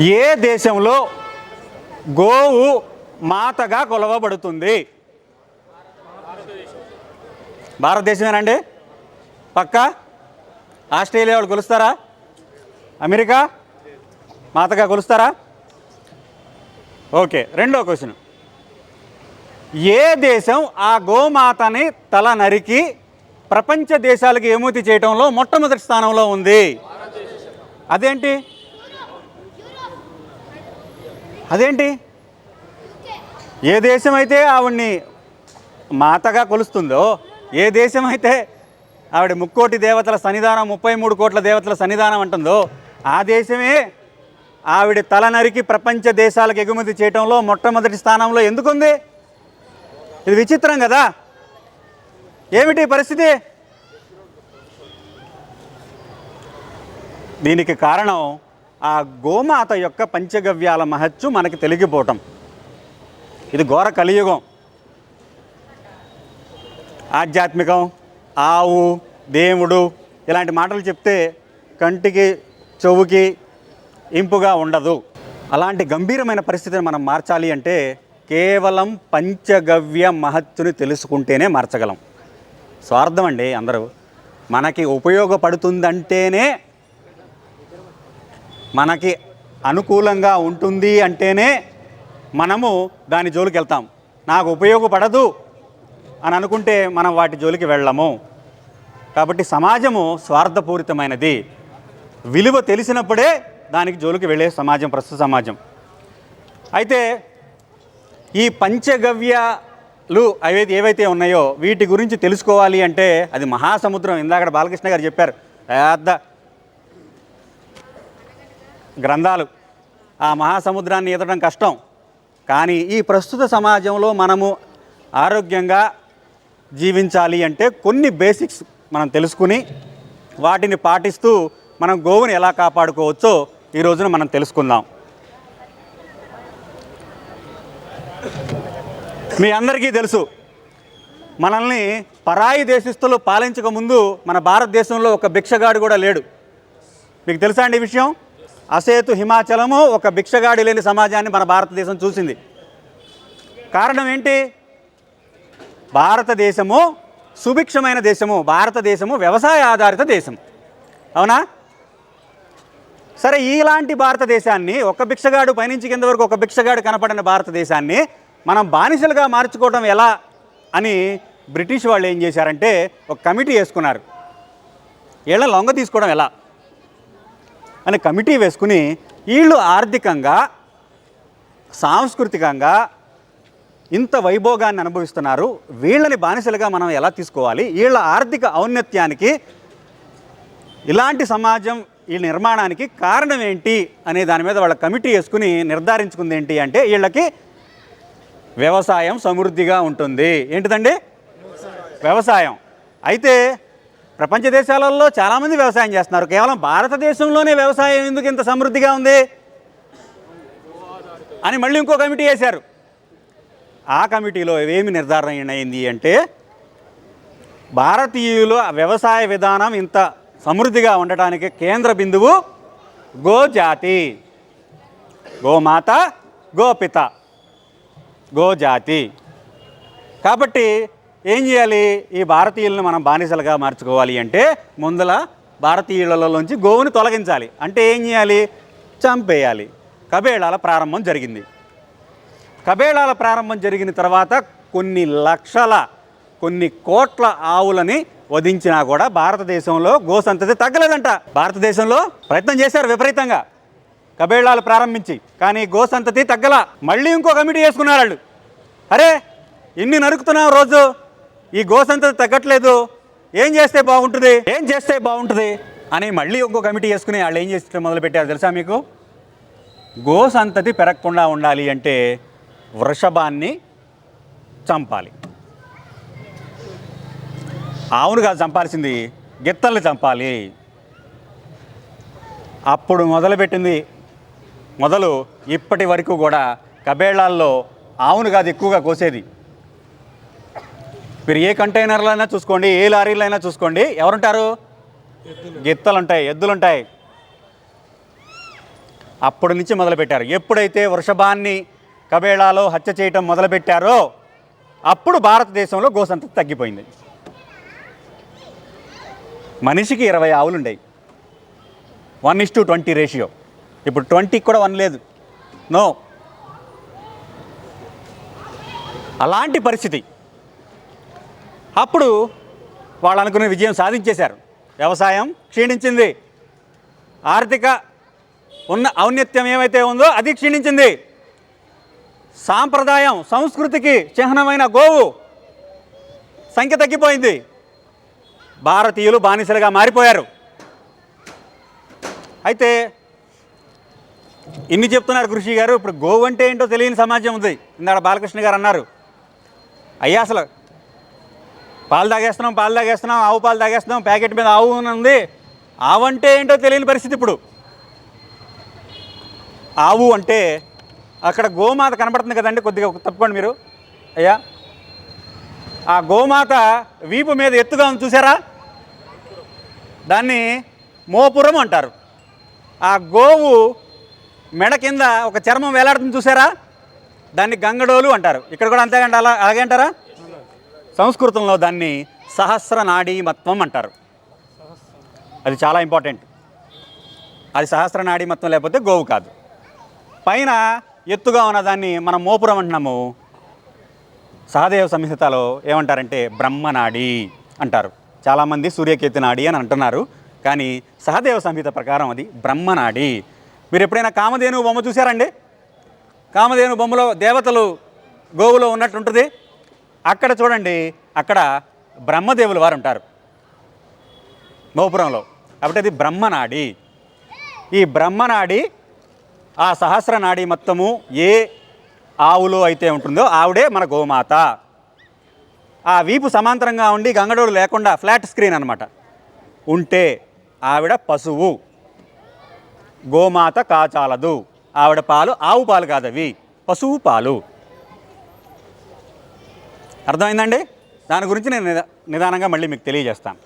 ఏ దేశంలో గోవు మాతగా కొలవబడుతుంది? భారతదేశమేనండి? పక్క? ఆస్ట్రేలియా వాళ్ళు కొలుస్తారా? అమెరికా? మాతగా కొలుస్తారా? ఓకే రెండో క్వశ్చన్. ఏ దేశం ఆ గోమాతని తల నరికి ప్రపంచ దేశాలకు ఏమూతి చేయటంలో మొట్టమొదటి స్థానంలో ఉంది? అదేంటి? అదేంటి? ఏ దేశం అయితే ఆవిడ్ని మాతగా కొలుస్తుందో ఏ దేశం అయితే ఆవిడ ముక్కోటి దేవతల సన్నిధానం ముప్పై మూడు కోట్ల దేవతల సన్నిధానం అంటుందో ఆ దేశమే ఆవిడ తల నరికి ప్రపంచ దేశాలకు ఎగుమతి చేయటంలో మొట్టమొదటి స్థానంలో ఎందుకుంది? ఇది విచిత్రం కదా. ఏమిటి పరిస్థితి? దీనికి కారణం ఆ గోమాత యొక్క పంచగవ్యాల మహత్యం మనకి తెలిగిపోవటం. ఇది ఘోర కలియుగం. ఆధ్యాత్మికం ఆవు దేవుడు ఇలాంటి మాటలు చెప్తే కంటికి చెవుకి ఇంపుగా ఉండదు. అలాంటి గంభీరమైన పరిస్థితిని మనం మార్చాలి అంటే కేవలం పంచగవ్య మహత్తుని తెలుసుకుంటేనే మార్చగలం. స్వార్థం అండి అందరూ. మనకి ఉపయోగపడుతుందంటేనే మనకి అనుకూలంగా ఉంటుంది అంటేనే మనము దాని జోలికి వెళ్తాం నాకు ఉపయోగపడదు అని అనుకుంటే మనం వాటి జోలికి వెళ్ళము. కాబట్టి సమాజము స్వార్థపూరితమైనది. విలువ తెలిసినప్పుడే దానికి జోలికి వెళ్ళే సమాజం ప్రస్తుత సమాజం. అయితే ఈ పంచగవ్యాలు అవి ఏవైతే ఉన్నాయో వీటి గురించి తెలుసుకోవాలి అంటే అది మహాసముద్రం. ఇందాక బాలకృష్ణ గారు చెప్పారు పెద్ద గ్రంథాలు. ఆ మహాసముద్రాన్ని ఈదడం కష్టం. కానీ ఈ ప్రస్తుత సమాజంలో మనము ఆరోగ్యంగా జీవించాలి అంటే కొన్ని బేసిక్స్ మనం తెలుసుకుని వాటిని పాటిస్తూ మనం గోవుని ఎలా కాపాడుకోవచ్చో ఈ రోజున మనం తెలుసుకుందాం. మీ అందరికీ తెలుసు మనల్ని పరాయి దేశస్తులు పాలించక ముందు మన భారతదేశంలో ఒక భిక్షగాడు కూడా లేడు. మీకు తెలుసా అండి ఈ విషయం? అసేతు హిమాచలము ఒక భిక్షగాడి లేని సమాజాన్ని మన భారతదేశం చూసింది. కారణం ఏంటి? భారతదేశము సుభిక్షమైన దేశము భారతదేశము వ్యవసాయ ఆధారిత దేశం. అవునా? సరే ఇలాంటి భారతదేశాన్ని ఒక భిక్షగాడు పైనుంచి కింద వరకు ఒక భిక్షగాడు కనపడిన భారతదేశాన్ని మనం బానిసలుగా మార్చుకోవడం ఎలా అని బ్రిటిష్ వాళ్ళు ఏం చేశారంటే ఒక కమిటీ వేసుకున్నారు. వీళ్ళ లొంగ తీసుకోవడం ఎలా? అని కమిటీ వేసుకుని వీళ్ళు ఆర్థికంగా సాంస్కృతికంగా ఇంత వైభోగాన్ని అనుభవిస్తున్నారు. వీళ్ళని బానిసలుగా మనం ఎలా తీసుకోవాలి? వీళ్ళ ఆర్థిక ఔన్నత్యానికి ఇలాంటి సమాజం ఈ నిర్మాణానికి కారణం ఏంటి అనే దాని మీద వాళ్ళ కమిటీ వేసుకుని నిర్ధారించుకుంది ఏంటి అంటే వీళ్ళకి వ్యవసాయం సమృద్ధిగా ఉంటుంది. ఏంటిదండి? వ్యవసాయం. అయితే ప్రపంచ దేశాలలో చాలామంది వ్యవసాయం చేస్తున్నారు. కేవలం భారతదేశంలోనే వ్యవసాయం ఎందుకు ఇంత సమృద్ధిగా ఉంది? అని మళ్ళీ ఇంకో కమిటీ వేశారు. ఆ కమిటీలో ఏమి నిర్ధారణ అయింది అంటే భారతీయుల వ్యవసాయ విధానం ఇంత సమృద్ధిగా ఉండటానికి కేంద్ర బిందువు గోజాతి. గోమాత గోపిత. గోజాతి. కాబట్టి ఏం చేయాలి? ఈ భారతీయులను మనం బానిసలుగా మార్చుకోవాలి అంటే ముందల భారతీయులలోంచి గోవుని తొలగించాలి. అంటే ఏం చేయాలి? చంపేయాలి. కబేళాల ప్రారంభం జరిగింది. కబేళాల ప్రారంభం జరిగిన తర్వాత కొన్ని లక్షల కొన్ని కోట్ల ఆవులని వధించినా కూడా భారతదేశంలో గోసంతతి తగ్గలేదంట. భారతదేశంలో ప్రయత్నం చేశారు విపరీతంగా. కబేళాలు ప్రారంభించి కానీ గోసంతతి తగ్గల. మళ్ళీ ఇంకో కమిటీ వేసుకున్నారు వాళ్ళు. అరే ఇన్ని నరుకుతున్నాం రోజు. ఈ గోసంత తగ్గట్లేదు. ఏం చేస్తే బాగుంటుంది? ఏం చేస్తే బాగుంటుంది? అని మళ్ళీ ఇంకో కమిటీ వేసుకుని వాళ్ళు ఏం చేస్తే మొదలుపెట్టారు తెలుసా మీకు? గోసంతతి పెరగకుండా ఉండాలి అంటే వృషభాన్ని చంపాలి. ఆవును కాదు చంపాల్సింది. గిత్తల్ని చంపాలి. అప్పుడు మొదలుపెట్టింది మొదలు ఇప్పటి వరకు కూడా కబేళాల్లో ఆవును కాదు ఎక్కువగా కోసేది. మీరు ఏ కంటైనర్లు అయినా చూసుకోండి ఏ లారీలు అయినా చూసుకోండి. ఎవరుంటారు? గిత్తలు ఉంటాయి ఎద్దులు ఉంటాయి అప్పటి నుంచి మొదలుపెట్టారు. ఎప్పుడైతే వృషభాన్ని కబేళాలో హత్య చేయటం మొదలుపెట్టారో అప్పుడు భారతదేశంలో గోసంతతి తగ్గిపోయింది. మనిషికి ఇరవై ఆవులుండేవి one is to twenty ratio. ఇప్పుడు ట్వంటీకి కూడా వన్ లేదు. నో. అలాంటి పరిస్థితి. అప్పుడు వాళ్ళు అనుకున్న విజయం సాధించేశారు. వ్యవసాయం క్షీణించింది. ఆర్థిక ఉన్న ఔన్నత్యం ఏమైతే ఉందో అది క్షీణించింది. సాంప్రదాయం సంస్కృతికి చిహ్నమైన గోవు సంఖ్య తగ్గిపోయింది. భారతీయులు బానిసలుగా మారిపోయారు. అయితే ఇన్ని చెప్తున్నారు కృషి గారు ఇప్పుడు గోవు అంటే ఏంటో తెలియని సమాజం ఉంది. ఇందాక బాలకృష్ణ గారు అన్నారు. అయ్యా అసలు పాలు తాగేస్తున్నాం పాలు తాగేస్తున్నాం ఆవు పాలు తాగేస్తున్నాం ప్యాకెట్ మీద ఆవు అని ఉంది ఆవు అంటే ఏంటో తెలియని పరిస్థితి ఇప్పుడు. ఆవు అంటే అక్కడ గోమాత కనబడుతుంది కదండి కొద్దిగా తప్పుకోండి మీరు. అయ్యా ఆ గోమాత వీపు మీద ఎత్తుగా ఉంది చూసారా దాన్ని మోపురం అంటారు. ఆ గోవు మెడ కింద ఒక చర్మం వేలాడుతుంది చూసారా దాన్ని గంగడోలు అంటారు. ఇక్కడ కూడా అంతేగంట అలా అలాగే అంటారా? సంస్కృతంలో దాన్ని సహస్రనాడీమత్వం అంటారు. అది చాలా ఇంపార్టెంట్. అది సహస్రనాడీమత్వం లేకపోతే గోవు కాదు. పైన ఎత్తుగా ఉన్న దాన్ని మనం మోపురం అంటున్నాము. సహదేవ సంహితలో ఏమంటారంటే బ్రహ్మనాడి అంటారు. చాలామంది సూర్యకేతు నాడి అని అంటున్నారు. కానీ సహదేవ సంహిత ప్రకారం అది బ్రహ్మనాడి. మీరు ఎప్పుడైనా కామధేను బొమ్మ చూసారండి కామధేను బొమ్మలో దేవతలు గోవులో ఉన్నట్టు ఉంటుంది అక్కడ చూడండి అక్కడ బ్రహ్మదేవులు వారు ఉంటారు గోపురంలో కాబట్టి అది బ్రహ్మనాడి. ఈ బ్రహ్మనాడి ఆ సహస్రనాడి మొత్తము ఏ ఆవులో అయితే ఉంటుందో ఆవిడే మన గోమాత. ఆ వీపు సమాంతరంగా ఉండి గంగడోడు లేకుండా ఫ్లాట్ స్క్రీన్ అనమాట ఉంటే ఆవిడ పశువు. గోమాత కాచాలదు. ఆవిడ పాలు ఆవు పాలు కాదవి. పశువు పాలు. అర్థమైందండి? దాని గురించి నేను నిదా నిదానంగా మళ్ళీ మీకు తెలియజేస్తాను.